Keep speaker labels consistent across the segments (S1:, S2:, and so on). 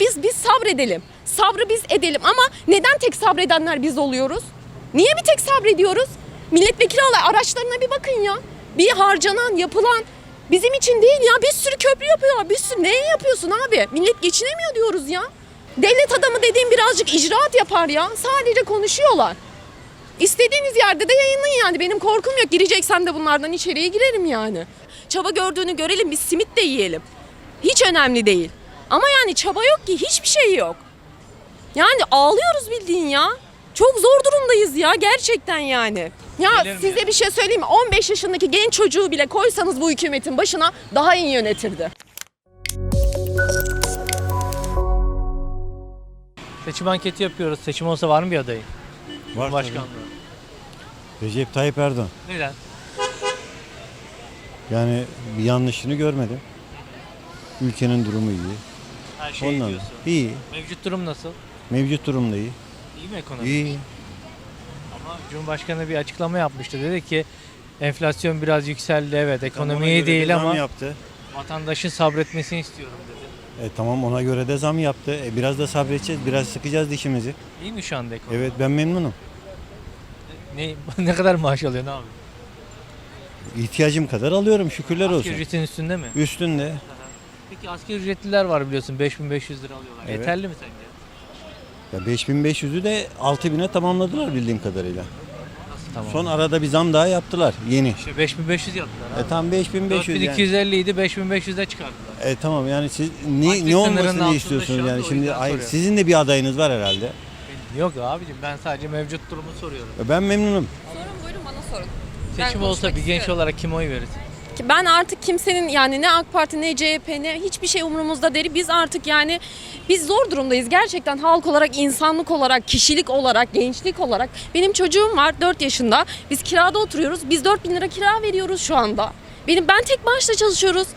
S1: Biz biz sabredelim. Sabrı biz edelim ama neden tek sabredenler biz oluyoruz? Niye bir tek sabrediyoruz? Milletvekili araçlarına bir bakın ya. Bir harcanan, yapılan bizim için değil ya. Bir sürü köprü yapıyorlar. Bir sürü neye yapıyorsun abi? Millet geçinemiyor diyoruz ya. Devlet adamı dediğim birazcık icraat yapar ya. Sadece konuşuyorlar. İstediğiniz yerde de yayınlayın yani. Benim korkum yok. Gireceksem de bunlardan içeriye girerim yani. Çaba gördüğünü görelim. Biz simit de yiyelim. Hiç önemli değil. Ama yani çaba yok ki. Hiçbir şey yok. Yani ağlıyoruz bildiğin ya. Çok zor durumdayız ya gerçekten yani. Ya
S2: Gelir mi
S1: size bir şey söyleyeyim mi? 15 yaşındaki genç çocuğu bile koysanız bu hükümetin başına daha iyi yönetirdi.
S2: Seçim anketi yapıyoruz. Seçim olsa var mı bir adayı?
S3: Var
S2: Başkanlığı.
S3: Recep Tayyip Erdoğan.
S2: Neden?
S3: Yani bir yanlışını görmedim. Ülkenin durumu iyi.
S2: Her şey
S3: Ondan
S2: diyorsun.
S3: iyi.
S2: Mevcut durum nasıl?
S3: Mevcut durum da iyi.
S2: İyi mi ekonomi?
S3: İyi.
S2: Ama Cumhurbaşkanı bir açıklama yapmıştı. Dedi ki enflasyon biraz yükseldi evet
S3: Ona
S2: ekonomi
S3: göre de
S2: değil
S3: zam
S2: ama
S3: yaptı.
S2: vatandaşın sabretmesini istiyorum dedi.
S3: E, tamam ona göre de zam yaptı. E, biraz da sabredeceğiz. Biraz sıkacağız dişimizi.
S2: İyi mi şu anda ekonomi?
S3: Evet ben memnunum.
S2: Ne, ne kadar maaş alıyor ne abi?
S3: İhtiyacım kadar alıyorum şükürler olsun.
S2: Asgari ücretin üstünde mi?
S3: Üstünde.
S2: Peki asgari ücretliler var biliyorsun 5500 lira alıyorlar.
S3: Evet.
S2: Yeterli mi sence?
S3: Ya 5500'ü de 6000'e tamamladılar bildiğim kadarıyla.
S2: Nasıl tamam?
S3: Son arada bir zam daha yaptılar. Yeni.
S2: İşte 5500 yaptılar
S3: E
S2: abi.
S3: tam 5500 yani.
S2: 4250 idi 5500'e çıkardılar.
S3: E tamam yani siz ne,
S2: Açlık
S3: ne
S2: sınırının
S3: olmasını
S2: altında
S3: istiyorsunuz
S2: anda,
S3: yani
S2: o
S3: şimdi
S2: yüzden
S3: ay,
S2: soruyorum.
S3: sizin de bir adayınız var herhalde.
S2: Yok abicim ben sadece mevcut durumu soruyorum.
S3: E, Ben memnunum.
S1: Sorun buyurun bana sorun. Ben
S2: Seçim olsa
S1: konuşmak
S2: bir genç
S1: istiyorum.
S2: olarak kim oy verirsin?
S1: Ben artık kimsenin yani ne AK Parti ne CHP ne hiçbir şey umurumuzda değil. Biz artık yani biz zor durumdayız. Gerçekten halk olarak, insanlık olarak, kişilik olarak, gençlik olarak. Benim çocuğum var 4 yaşında. Biz kirada oturuyoruz. Biz 4 bin lira kira veriyoruz şu anda. Benim ben tek maaşla çalışıyoruz.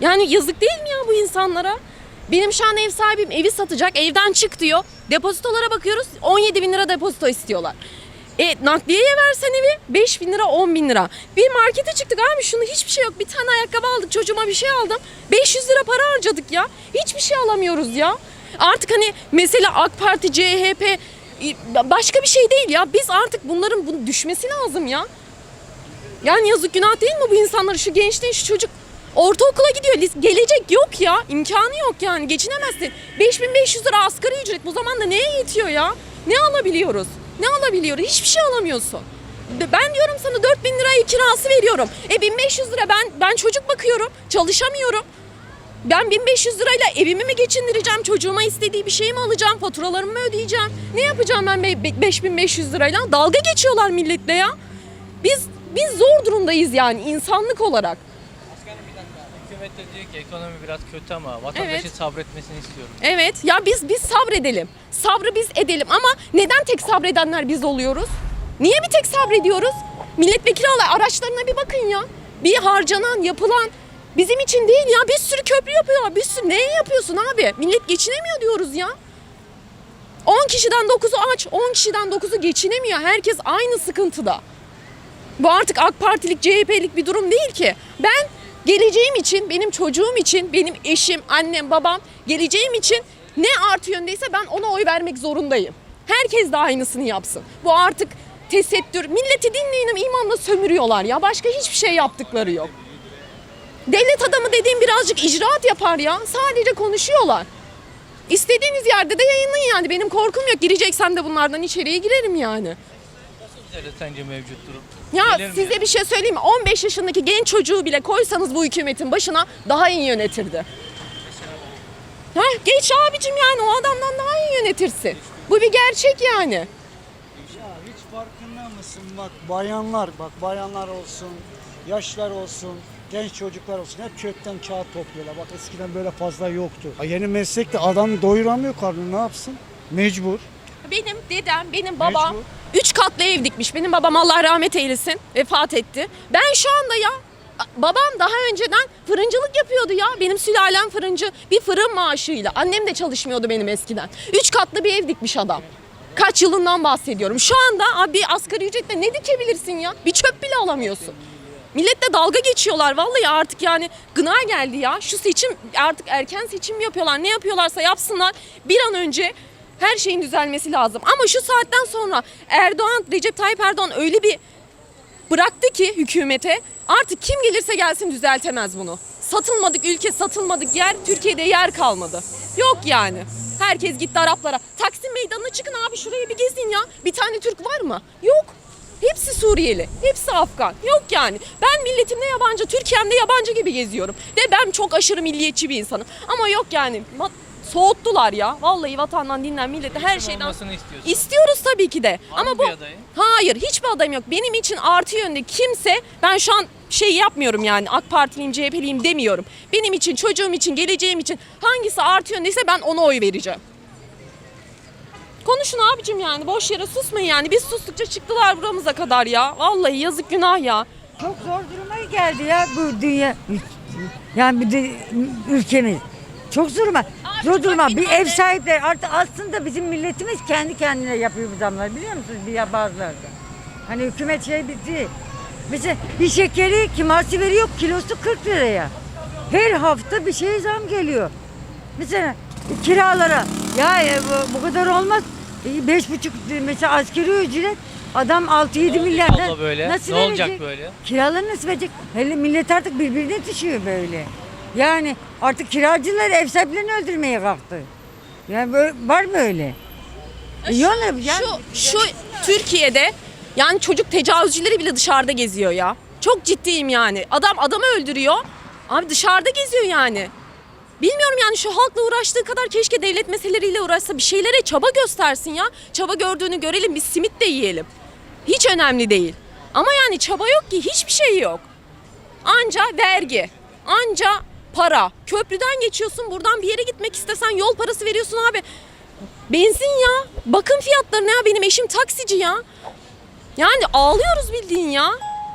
S1: Yani yazık değil mi ya bu insanlara? Benim şu an ev sahibim evi satacak. Evden çık diyor. Depozitolara bakıyoruz. 17 bin lira depozito istiyorlar. E nakliyeye versen evi 5 bin lira 10 bin lira. Bir markete çıktık abi şunu hiçbir şey yok. Bir tane ayakkabı aldık çocuğuma bir şey aldım. 500 lira para harcadık ya. Hiçbir şey alamıyoruz ya. Artık hani mesela AK Parti, CHP e, başka bir şey değil ya. Biz artık bunların bunu düşmesi lazım ya. Yani yazık günah değil mi bu insanlar? Şu gençliğin şu çocuk ortaokula gidiyor. Gelecek yok ya. imkanı yok yani. Geçinemezsin. 5500 lira asgari ücret bu zamanda neye yetiyor ya? Ne alabiliyoruz? Ne alabiliyoruz? Hiçbir şey alamıyorsun. Be- Ben diyorum sana 4000 lirayı kirası veriyorum. E 1500 lira ben ben çocuk bakıyorum. Çalışamıyorum. Ben 1500 lirayla evimi mi geçindireceğim? Çocuğuma istediği bir şey mi alacağım? Faturalarımı mı ödeyeceğim? Ne yapacağım ben be- be- 5500 lirayla? Dalga geçiyorlar milletle ya. Biz biz zor durumdayız yani insanlık olarak.
S2: Hükümet de diyor ki ekonomi biraz kötü ama vatandaşın
S1: Evet.
S2: sabretmesini istiyorum.
S1: Evet ya biz biz sabredelim. Sabrı biz edelim ama neden tek sabredenler biz oluyoruz? Niye bir tek sabrediyoruz? Milletvekili alay araçlarına bir bakın ya. Bir harcanan, yapılan bizim için değil ya. Bir sürü köprü yapıyorlar. Bir sürü neye yapıyorsun abi? Millet geçinemiyor diyoruz ya. 10 kişiden 9'u aç, 10 kişiden 9'u geçinemiyor. Herkes aynı sıkıntıda. Bu artık AK Partilik, CHP'lik bir durum değil ki. Ben geleceğim için, benim çocuğum için, benim eşim, annem, babam geleceğim için ne artı yöndeyse ben ona oy vermek zorundayım. Herkes de aynısını yapsın. Bu artık tesettür. Milleti dinleyin imanla sömürüyorlar ya. Başka hiçbir şey yaptıkları yok. Devlet adamı dediğim birazcık icraat yapar ya. Sadece konuşuyorlar. İstediğiniz yerde de yayınlayın yani. Benim korkum yok. Gireceksem de bunlardan içeriye girerim yani.
S2: Düzelir sence mevcut durum?
S1: Ya
S2: Gelir mi
S1: size
S2: yani?
S1: bir şey söyleyeyim mi? 15 yaşındaki genç çocuğu bile koysanız bu hükümetin başına daha iyi yönetirdi. Ha, geç abicim yani o adamdan daha iyi yönetirsin. Bu bir gerçek yani.
S4: Ya hiç farkında mısın? Bak bayanlar, bak bayanlar olsun, yaşlar olsun, genç çocuklar olsun hep çöpten kağıt topluyorlar. Bak eskiden böyle fazla yoktu. Ha, yeni meslekte adam doyuramıyor karnını ne yapsın? Mecbur.
S1: Benim dedem, benim babam
S4: Mecbur.
S1: Üç katlı ev dikmiş. Benim babam Allah rahmet eylesin vefat etti. Ben şu anda ya babam daha önceden fırıncılık yapıyordu ya. Benim sülalem fırıncı. Bir fırın maaşıyla. Annem de çalışmıyordu benim eskiden. Üç katlı bir ev dikmiş adam. Kaç yılından bahsediyorum. Şu anda abi asgari ücretle ne dikebilirsin ya? Bir çöp bile alamıyorsun. Milletle dalga geçiyorlar vallahi artık yani gına geldi ya. Şu seçim artık erken seçim yapıyorlar. Ne yapıyorlarsa yapsınlar. Bir an önce her şeyin düzelmesi lazım. Ama şu saatten sonra Erdoğan, Recep Tayyip Erdoğan öyle bir bıraktı ki hükümete artık kim gelirse gelsin düzeltemez bunu. Satılmadık ülke, satılmadık yer, Türkiye'de yer kalmadı. Yok yani. Herkes gitti Araplara. Taksim meydanına çıkın abi şurayı bir gezin ya. Bir tane Türk var mı? Yok. Hepsi Suriyeli, hepsi Afgan. Yok yani. Ben milletimde yabancı, Türkiye'mde yabancı gibi geziyorum. Ve ben çok aşırı milliyetçi bir insanım. Ama yok yani. Soğuttular ya. Vallahi vatandan, dinden, millete her şeyden
S2: olmasını istiyorsun.
S1: İstiyoruz tabii ki de.
S2: Var
S1: Ama bu
S2: bir adayın?
S1: Hayır, hiçbir adayım yok. Benim için artı yönde kimse ben şu an şey yapmıyorum yani AK Partiliyim, CHP'liyim demiyorum. Benim için, çocuğum için, geleceğim için hangisi artı yöndeyse ben ona oy vereceğim. Konuşun abicim yani boş yere susmayın yani. Biz sustukça çıktılar buramıza kadar ya. Vallahi yazık günah ya.
S5: Çok zor duruma geldi ya bu dünya. Yani bir de ülkemiz. Çok zor duruma. Zor duruma. Bir ev sahipleri artık aslında bizim milletimiz kendi kendine yapıyor bu zamları biliyor musunuz? Bir ya bazıları da. Hani hükümet şey bitti. Mesela bir şekeri kiması veriyor kilosu 40 liraya. Her hafta bir şey zam geliyor. Mesela kiralara ya e, bu, bu kadar olmaz. E, Beş buçuk mesela askeri ücret adam 6-7 milyar.
S2: Abla böyle.
S5: Nasıl
S2: ne olacak
S5: verecek?
S2: böyle?
S5: Kiraları nasıl verecek? Hele millet artık birbirine düşüyor böyle. Yani artık kiracılar ev sahiplerini öldürmeye kalktı. Yani böyle, var böyle. E, yani, yani,
S1: Şu şu Türkiye'de yani çocuk tecavüzcüleri bile dışarıda geziyor ya. Çok ciddiyim yani. Adam adamı öldürüyor. Abi dışarıda geziyor yani. Bilmiyorum yani şu halkla uğraştığı kadar keşke devlet meseleleriyle uğraşsa bir şeylere çaba göstersin ya. Çaba gördüğünü görelim biz simit de yiyelim. Hiç önemli değil. Ama yani çaba yok ki hiçbir şey yok. Anca vergi, anca para. Köprüden geçiyorsun buradan bir yere gitmek istesen yol parası veriyorsun abi. Benzin ya. Bakın fiyatlarına ya benim eşim taksici ya. Yani ağlıyoruz bildiğin ya.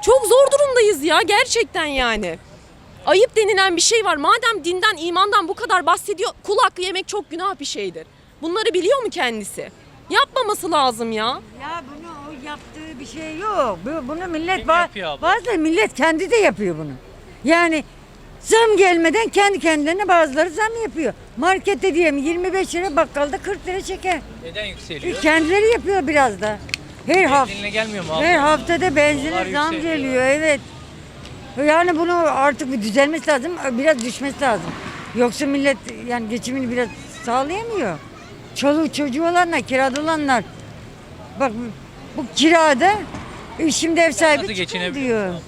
S1: Çok zor durumdayız ya gerçekten yani. Ayıp denilen bir şey var. Madem dinden, imandan bu kadar bahsediyor, kul hakkı yemek çok günah bir şeydir. Bunları biliyor mu kendisi? Yapmaması lazım ya.
S5: ya bunu o yaptığı bir şey yok. Bu- Bunu millet
S2: Kim
S5: ba-
S2: yapıyor abla?
S5: bazıları millet kendi de yapıyor bunu. Yani zam gelmeden kendi kendilerine bazıları zam yapıyor. Markette diyelim 25 lira bakkalda 40 lira çeker.
S2: Neden
S5: E,
S2: yükseliyor?
S5: Kendileri yapıyor biraz da. Her hafta
S2: Benzinle gelmiyor mu abla?
S5: her haftada
S2: Dolar
S5: benzine zam
S2: yükseliyor.
S5: geliyor evet. Yani bunu artık bir düzelmesi lazım, biraz düşmesi lazım. Yoksa millet yani geçimini biraz sağlayamıyor. Çoluğu çocuğu olanlar, kirada olanlar. Bak bu kirada e, şimdi ev sahibi
S2: Nasıl
S5: çıkın diyor.
S2: musun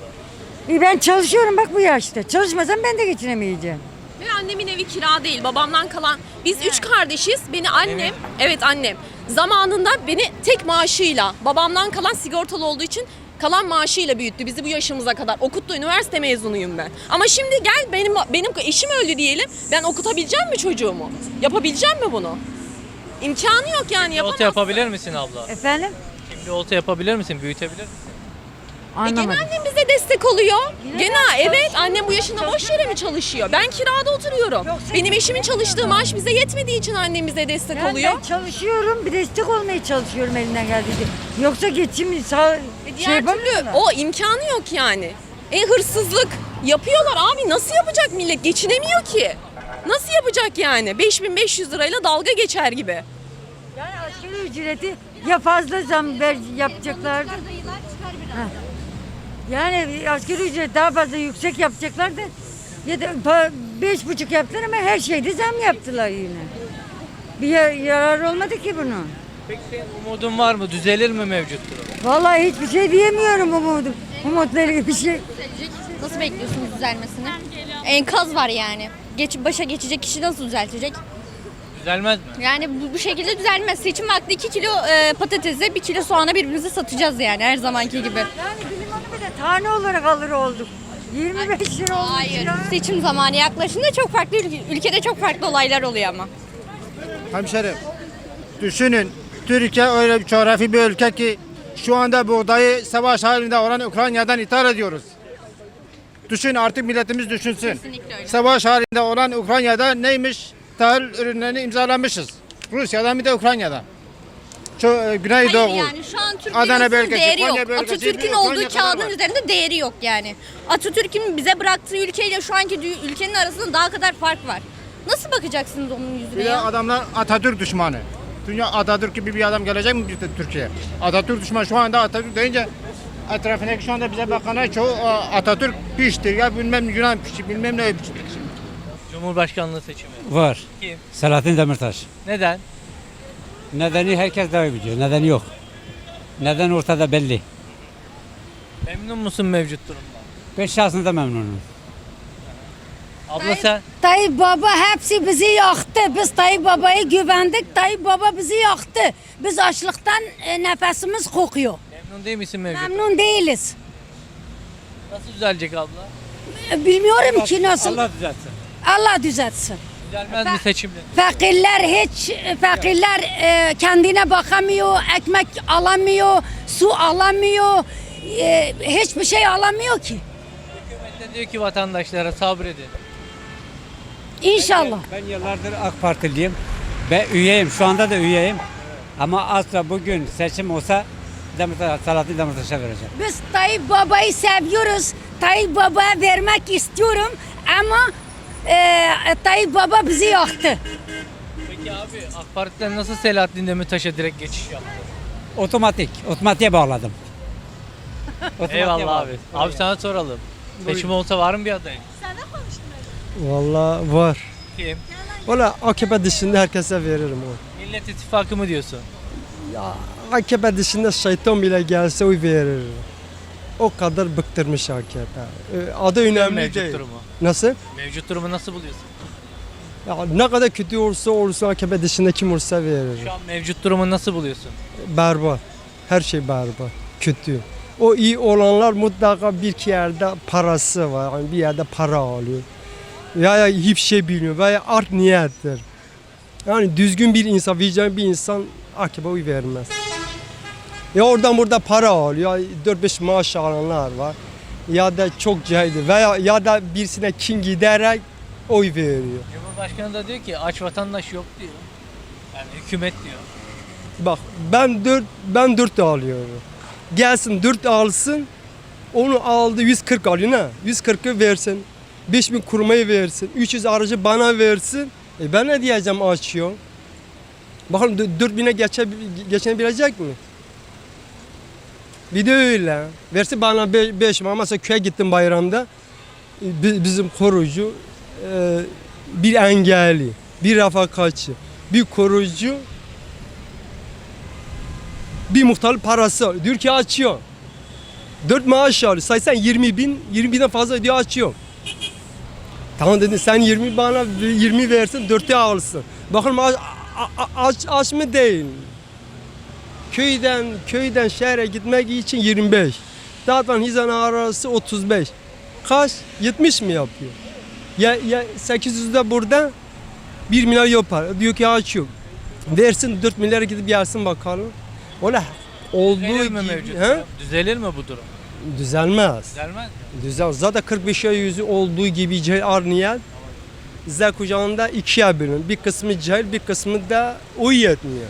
S5: E, ben çalışıyorum bak bu yaşta. Çalışmasam ben de geçinemeyeceğim.
S1: Ve annemin evi kira değil. Babamdan kalan biz üç kardeşiz. Beni annem, evet annem zamanında beni tek maaşıyla babamdan kalan sigortalı olduğu için kalan maaşıyla büyüttü bizi bu yaşımıza kadar. Okuttu. Üniversite mezunuyum ben. Ama şimdi gel benim benim eşim öldü diyelim. Ben okutabileceğim mi çocuğumu? Yapabileceğim mi bunu? İmkanı yok yani yapamazsın.
S2: Olta yapabilir misin abla?
S5: Efendim?
S2: Şimdi olta yapabilir misin? Büyütebilir misin?
S1: E gene
S5: Anlamadım.
S1: annem bize destek oluyor. Gene evet annem bu yaşında boş yere mi çalışıyor? Ben kirada oturuyorum.
S5: Yoksa
S1: Benim eşimin çalıştığı maaş bize yetmediği için annem bize destek
S5: Yani
S1: oluyor.
S5: ben çalışıyorum, bir destek olmaya çalışıyorum elinden geldiğince. Yoksa geçim sağ
S1: E
S5: şey
S1: türlü o imkanı yok yani. E hırsızlık yapıyorlar abi nasıl yapacak millet geçinemiyor ki. Nasıl yapacak yani? 5500 lirayla dalga geçer gibi.
S5: Yani asgari ücreti ya fazla zam ver, yapacaklardı. Ha. Yani asgari ücret daha fazla yüksek yapacaklardı. Ya da pa- beş buçuk yaptılar ama her şeyde zam yaptılar yine. Bir ya- yarar olmadı ki bunun.
S2: Peki senin umudun var mı? Düzelir mi mevcut durum?
S5: Vallahi hiçbir şey diyemiyorum umudum. Umutları bir şey.
S6: Nasıl bekliyorsunuz düzelmesini? Enkaz var yani. Geç, başa geçecek kişi nasıl düzeltecek?
S2: Düzelmez mi?
S6: Yani bu, bu şekilde düzelmez. Seçim vakti 2 kilo e, patatese 1 kilo soğana birbirimize satacağız yani her zamanki gibi.
S5: Yani bile tane olarak alır olduk. 25 lira olmuş
S6: Hayır.
S5: ya.
S6: Seçim zamanı yaklaşınca çok farklı ülke- ülkede çok farklı olaylar oluyor ama.
S7: Hemşerim, düşünün Türkiye öyle bir coğrafi bir ülke ki şu anda buğdayı savaş halinde olan Ukrayna'dan ithal ediyoruz. Düşün artık milletimiz düşünsün.
S6: Kesinlikle öyle.
S7: Savaş halinde olan Ukrayna'da neymiş? Tahıl ürünlerini imzalamışız. Rusya'dan bir de Ukrayna'dan. Çoğu, e, Güneydoğu.
S6: Hayır yani şu an Türk
S7: Adana bölgesi,
S6: değeri
S7: Konya
S6: yok.
S7: bölgesi,
S6: Atatürk'ün
S7: Konya
S6: olduğu
S7: kadar
S6: kağıdın
S7: var.
S6: üzerinde değeri yok yani. Atatürk'ün bize bıraktığı ülkeyle şu anki dü- ülkenin arasında daha kadar fark var. Nasıl bakacaksınız onun yüzüne
S7: Bir de
S6: ya?
S7: adamlar Atatürk düşmanı. Dünya Atatürk gibi bir adam gelecek mi bizde Türkiye? Atatürk düşmanı şu anda Atatürk deyince etrafındaki şu anda bize bakanlar çoğu "Aa, Atatürk piştir ya bilmem Yunan piştir bilmem ne piştir.
S2: Cumhurbaşkanlığı seçimi.
S8: Var.
S2: Kim?
S8: Selahattin Demirtaş.
S2: Neden?
S8: Nedeni herkes daha iyi biliyor. Nedeni yok. Neden ortada belli.
S2: Memnun musun mevcut durumdan?
S8: Ben şahsında memnunum.
S2: Abla sen?
S9: Tayyip Baba hepsi bizi yaktı. Biz Tayyip Baba'ya güvendik. Tayyip Baba bizi yaktı. Biz açlıktan e, nefesimiz kokuyor.
S2: Memnun değil misin mevcut?
S9: Memnun değiliz.
S2: Nasıl düzelecek abla?
S9: E, Bilmiyorum ki nasıl.
S8: Allah düzeltsin.
S9: Allah düzeltsin.
S2: Düzelmez mi seçimler?
S9: Fakirler hiç fakirler e, kendine bakamıyor, ekmek alamıyor, su alamıyor, e, hiçbir şey alamıyor ki.
S2: Hükümet de diyor ki vatandaşlara sabredin.
S9: İnşallah.
S8: Ben yıllardır AK Partiliyim. Ve üyeyim. Şu anda da üyeyim. Ama asla bugün seçim olsa Demirtaş, Selahattin Demirtaş'a vereceğim.
S9: Biz Tayyip Baba'yı seviyoruz. Tayyip Baba'ya vermek istiyorum ama e, Tayyip Baba bizi yaktı.
S2: Peki abi AK Parti'den nasıl Selahattin Demirtaş'a direkt geçiş yaptı?
S8: Otomatik. Otomatiğe bağladım. Otomatiğe
S2: Eyvallah
S8: bağladım.
S2: abi. Abi sana soralım. Seçim olsa var mı bir aday?
S10: Valla var.
S2: Kim?
S10: Valla AKP dışında herkese veririm o.
S2: Millet İttifakı mı diyorsun?
S10: Ya AKP dışında şeytan bile gelse oy veririm. O kadar bıktırmış AKP. Ee, Adı önemli
S2: Mevcut
S10: değil.
S2: durumu.
S10: Nasıl?
S2: Mevcut durumu nasıl buluyorsun?
S10: Ya ne kadar kötü olursa olsun AKP dışında kim olursa veririm.
S2: Şu an mevcut durumu nasıl buluyorsun?
S10: Berbat. Her şey berbat. Kötü. O iyi olanlar mutlaka bir iki yerde parası var. Yani bir yerde para alıyor. Ya hiçbir şey bilmiyor. Veya art niyettir. Yani düzgün bir insan, vicdan bir insan AKP'ye oy vermez. Ya oradan burada para alıyor. 4-5 maaş alanlar var. Ya da çok cahildir. Veya ya da birisine kim giderek oy veriyor.
S2: Cumhurbaşkanı da diyor ki aç vatandaş yok diyor. Yani hükümet diyor.
S10: Bak ben 4 ben 4 alıyorum. Gelsin 4 alsın. Onu aldı 140 alıyor ne? 140'ı versin. 5000 kurmayı versin. 300 aracı bana versin. E ben ne diyeceğim açıyor? Bakalım 4000'e geçe, geçebilecek mi? Bir de öyle. Versin bana 5 ama mesela köye gittim bayramda. E, bi- Bizim korucu e, bir engelli, bir refakatçi, bir korucu bir muhtar parası. Diyor ki açıyor. 4 maaş alıyor. Saysan 20 bin, 20 binden fazla diyor açıyor. Tamam dedin sen 20 bana 20 versin 4'e alsın. Bakalım aç, aç, aç mı değil. Köyden köyden şehre gitmek için 25. Dağdan Hizan'a arası 35. Kaç? 70 mi yapıyor? Ya, ya 800'de burada 1 milyar yapar. Diyor ki açıyor. Versin 4 milyar gidip gelsin bakalım. Ola olduğu
S2: Düzelir mi
S10: gibi
S2: mevcut
S10: he?
S2: Düzelir mi bu durum?
S10: düzelmez.
S2: Düzelmez mi?
S10: Düzel. Zaten 45 yaş yüzü olduğu gibi cahil arniyen Z kucağında ikiye bölün. Bir kısmı cahil, bir kısmı da oy yetmiyor.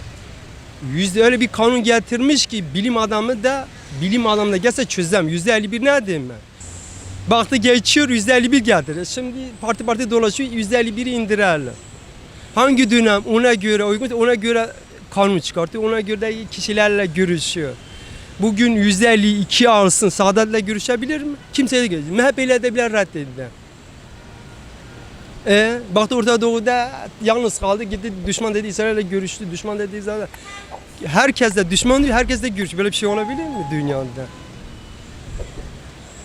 S10: Yüzde öyle bir kanun getirmiş ki bilim adamı da bilim adamı da gelse çözem. Yüzde 51 ne diyeyim ben? Baktı geçiyor yüzde 51 geldi. Şimdi parti parti dolaşıyor yüzde 51'i indirirler. Hangi dönem ona göre uygun ona göre kanun çıkartıyor. Ona göre de kişilerle görüşüyor. Bugün %52 alsın Saadet'le görüşebilir mi? Kimseyle görüşebilir. MHP'yle de bile reddedildi. E, baktı Orta Doğu'da yalnız kaldı. Gitti düşman dedi İsrail'le görüştü. Düşman dedi İsrail'le. Herkes de düşman değil, herkes de görüş. Böyle bir şey olabilir mi dünyada?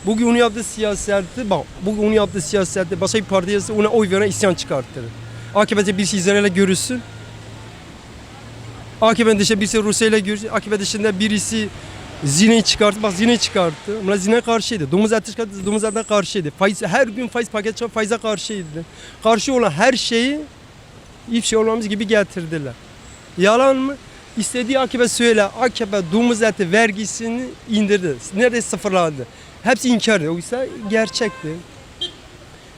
S10: Bugün onu yaptığı siyaseti, bak bugün onu yaptığı siyaseti başka bir parti yazsa ona oy veren isyan çıkartır. AKP'de birisi İsrail'le görüşsün. Dışında birisi Rusya ile görüşsün. Dışında birisi Zine'yi çıkarttı. Bak Zine çıkarttı. Bunlar Zine karşıydı. Domuz eti çıkarttı. Domuz etine karşıydı. Faiz, her gün faiz paket çıkarttı. Faize karşıydı. Karşı olan her şeyi hiçbir şey olmamız gibi getirdiler. Yalan mı? İstediği AKP söyle. AKP domuz eti vergisini indirdi. Neredeyse sıfırladı. Hepsi inkar ediyor. Oysa gerçekti.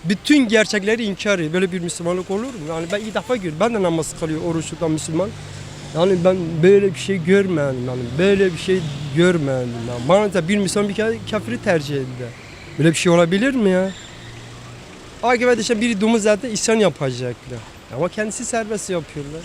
S10: Bütün gerçekleri inkar ediyor. Böyle bir Müslümanlık olur mu? Yani ben ilk defa görüyorum. Ben de namaz kılıyor oruç tutan Müslüman. Yani ben böyle bir şey görmedim yani böyle bir şey görmedim. Yani. Bana da bir Müslüman bir kafiri tercih etti. Böyle bir şey olabilir mi ya? Akıbet işte bir domuz zaten isyan yapacaklar. Ama kendisi serbest yapıyorlar.